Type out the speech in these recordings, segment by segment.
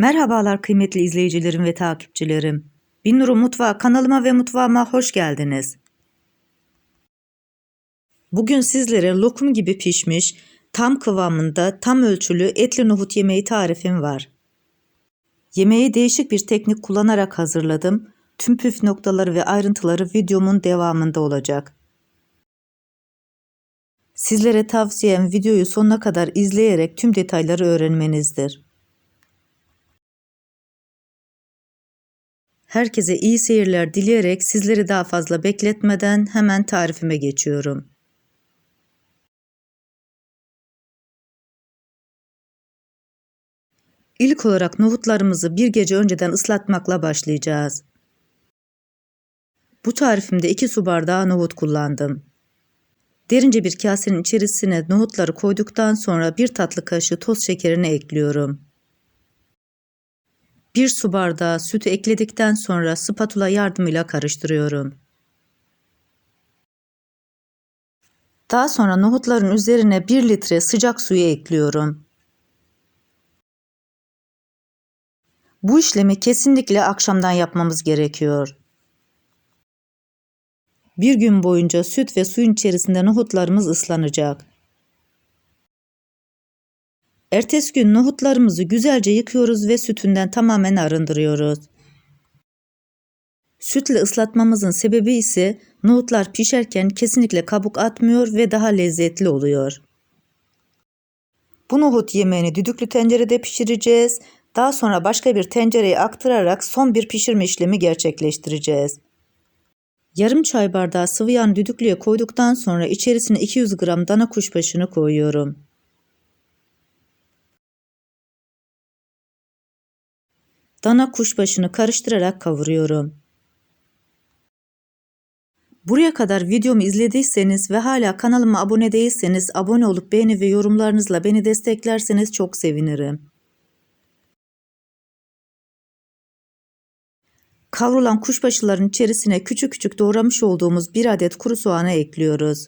Merhabalar kıymetli izleyicilerim ve takipçilerim. Binnur'un Mutfağı kanalıma ve mutfağıma hoş geldiniz. Bugün sizlere lokum gibi pişmiş, tam kıvamında, tam ölçülü etli nohut yemeği tarifim var. Yemeği değişik bir teknik kullanarak hazırladım. Tüm püf noktaları ve ayrıntıları videomun devamında olacak. Sizlere tavsiyem videoyu sonuna kadar izleyerek tüm detayları öğrenmenizdir. Herkese iyi seyirler dileyerek sizleri daha fazla bekletmeden hemen tarifime geçiyorum. İlk olarak nohutlarımızı bir gece önceden ıslatmakla başlayacağız. Bu tarifimde 2 su bardağı nohut kullandım. Derince bir kasenin içerisine nohutları koyduktan sonra bir tatlı kaşığı toz şekerini ekliyorum. Bir su bardağı sütü ekledikten sonra spatula yardımıyla karıştırıyorum. Daha sonra nohutların üzerine 1 litre sıcak suyu ekliyorum. Bu işlemi kesinlikle akşamdan yapmamız gerekiyor. Bir gün boyunca süt ve suyun içerisinde nohutlarımız ıslanacak. Ertesi gün nohutlarımızı güzelce yıkıyoruz ve sütünden tamamen arındırıyoruz. Sütle ıslatmamızın sebebi ise nohutlar pişerken kesinlikle kabuk atmıyor ve daha lezzetli oluyor. Bu nohut yemeğini düdüklü tencerede pişireceğiz. Daha sonra başka bir tencereye aktararak son bir pişirme işlemi gerçekleştireceğiz. Yarım çay bardağı sıvı yağ düdüklüye koyduktan sonra içerisine 200 gram dana kuşbaşını koyuyorum. Dana kuşbaşını karıştırarak kavuruyorum. Buraya kadar videomu izlediyseniz ve hala kanalıma abone değilseniz abone olup beğeni ve yorumlarınızla beni desteklerseniz çok sevinirim. Kavrulan kuşbaşıların içerisine küçük küçük doğramış olduğumuz bir adet kuru soğanı ekliyoruz.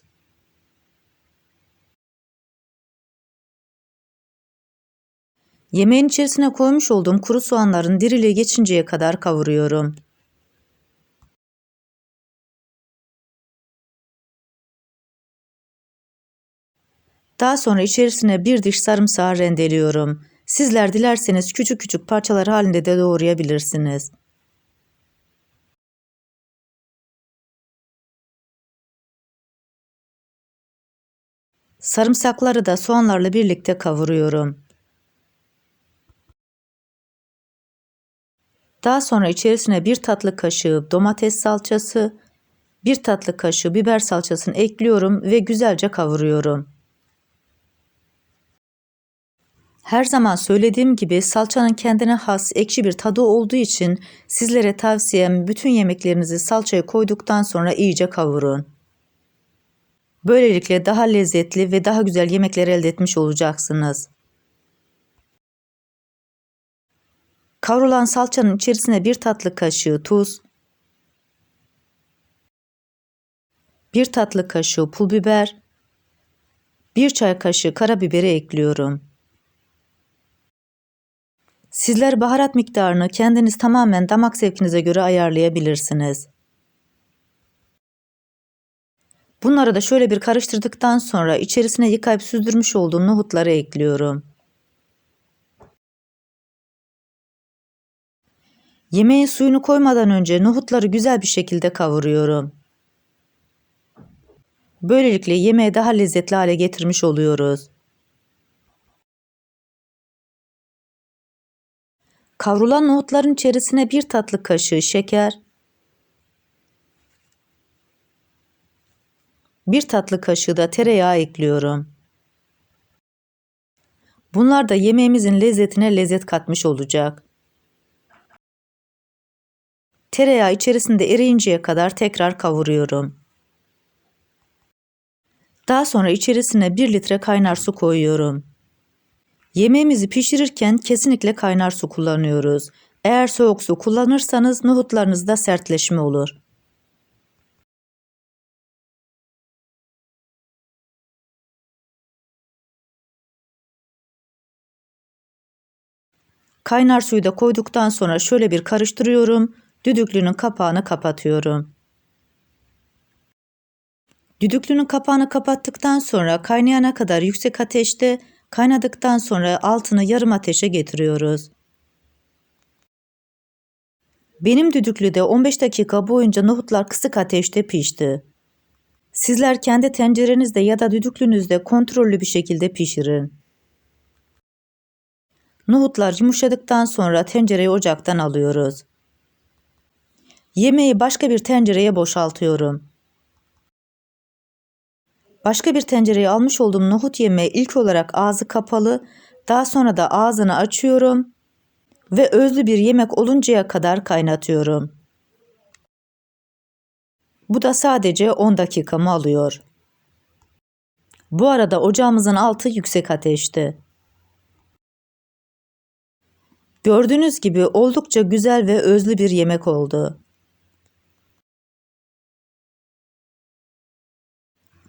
Yemeğin içerisine koymuş olduğum kuru soğanların diriliği geçinceye kadar kavuruyorum. Daha sonra içerisine bir diş sarımsağı rendeliyorum. Sizler dilerseniz küçük küçük parçalar halinde de doğrayabilirsiniz. Sarımsakları da soğanlarla birlikte kavuruyorum. Daha sonra içerisine bir tatlı kaşığı domates salçası, bir tatlı kaşığı biber salçasını ekliyorum ve güzelce kavuruyorum. Her zaman söylediğim gibi salçanın kendine has ekşi bir tadı olduğu için sizlere tavsiyem bütün yemeklerinizi salçaya koyduktan sonra iyice kavurun. Böylelikle daha lezzetli ve daha güzel yemekler elde etmiş olacaksınız. Kavrulan salçanın içerisine bir tatlı kaşığı tuz, bir tatlı kaşığı pul biber, bir çay kaşığı karabiberi ekliyorum. Sizler baharat miktarını kendiniz tamamen damak zevkinize göre ayarlayabilirsiniz. Bunları da şöyle bir karıştırdıktan sonra içerisine yıkayıp süzdürmüş olduğum nohutları ekliyorum. Yemeğin suyunu koymadan önce nohutları güzel bir şekilde kavuruyorum. Böylelikle yemeği daha lezzetli hale getirmiş oluyoruz. Kavrulan nohutların içerisine bir tatlı kaşığı şeker, bir tatlı kaşığı da tereyağı ekliyorum. Bunlar da yemeğimizin lezzetine lezzet katmış olacak. Tereyağı içerisinde eriyinceye kadar tekrar kavuruyorum. Daha sonra içerisine 1 litre kaynar su koyuyorum. Yemeğimizi pişirirken kesinlikle kaynar su kullanıyoruz. Eğer soğuk su kullanırsanız nohutlarınızda sertleşme olur. Kaynar suyu da koyduktan sonra şöyle bir karıştırıyorum. Düdüklünün kapağını kapatıyorum. Düdüklünün kapağını kapattıktan sonra kaynayana kadar yüksek ateşte kaynadıktan sonra altını yarım ateşe getiriyoruz. Benim düdüklüde 15 dakika boyunca nohutlar kısık ateşte pişti. Sizler kendi tencerenizde ya da düdüklünüzde kontrollü bir şekilde pişirin. Nohutlar yumuşadıktan sonra tencereyi ocaktan alıyoruz. Yemeği başka bir tencereye boşaltıyorum. Başka bir tencereye almış olduğum nohut yemeği ilk olarak ağzı kapalı, daha sonra da ağzını açıyorum ve özlü bir yemek oluncaya kadar kaynatıyorum. Bu da sadece 10 dakikamı alıyor. Bu arada ocağımızın altı yüksek ateşte. Gördüğünüz gibi oldukça güzel ve özlü bir yemek oldu.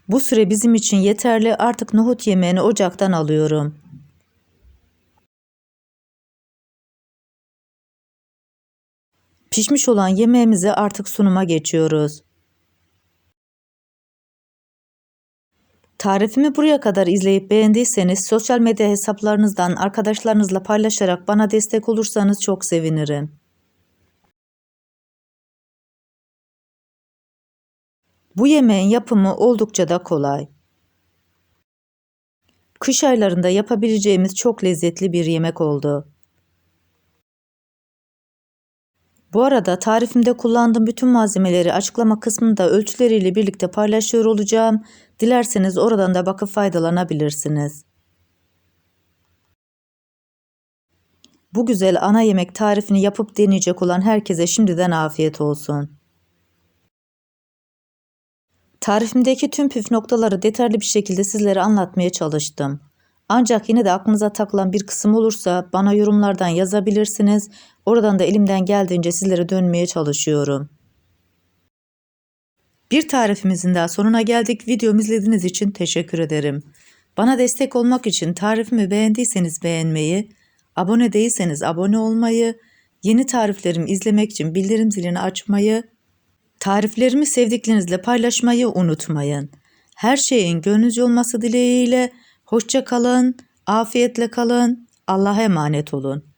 Bu süre bizim için yeterli. Artık nohut yemeğini ocaktan alıyorum. Pişmiş olan yemeğimizi artık sunuma geçiyoruz. Tarifimi buraya kadar izleyip beğendiyseniz sosyal medya hesaplarınızdan arkadaşlarınızla paylaşarak bana destek olursanız çok sevinirim. Bu yemeğin yapımı oldukça da kolay. Kış aylarında yapabileceğimiz çok lezzetli bir yemek oldu. Bu arada tarifimde kullandığım bütün malzemeleri açıklama kısmında ölçüleriyle birlikte paylaşıyor olacağım. Dilerseniz oradan da bakıp faydalanabilirsiniz. Bu güzel ana yemek tarifini yapıp deneyecek olan herkese şimdiden afiyet olsun. Tarifimdeki tüm püf noktaları detaylı bir şekilde sizlere anlatmaya çalıştım. Ancak yine de aklınıza takılan bir kısım olursa bana yorumlardan yazabilirsiniz. Oradan da elimden geldiğince sizlere dönmeye çalışıyorum. Bir tarifimizin daha sonuna geldik. Videomu izlediğiniz için teşekkür ederim. Bana destek olmak için tarifimi beğendiyseniz beğenmeyi, abone değilseniz abone olmayı, yeni tariflerimi izlemek için bildirim zilini açmayı, tariflerimi sevdiklerinizle paylaşmayı unutmayın. Her şeyin gönlünüzce olması dileğiyle hoşça kalın, afiyetle kalın, Allah'a emanet olun.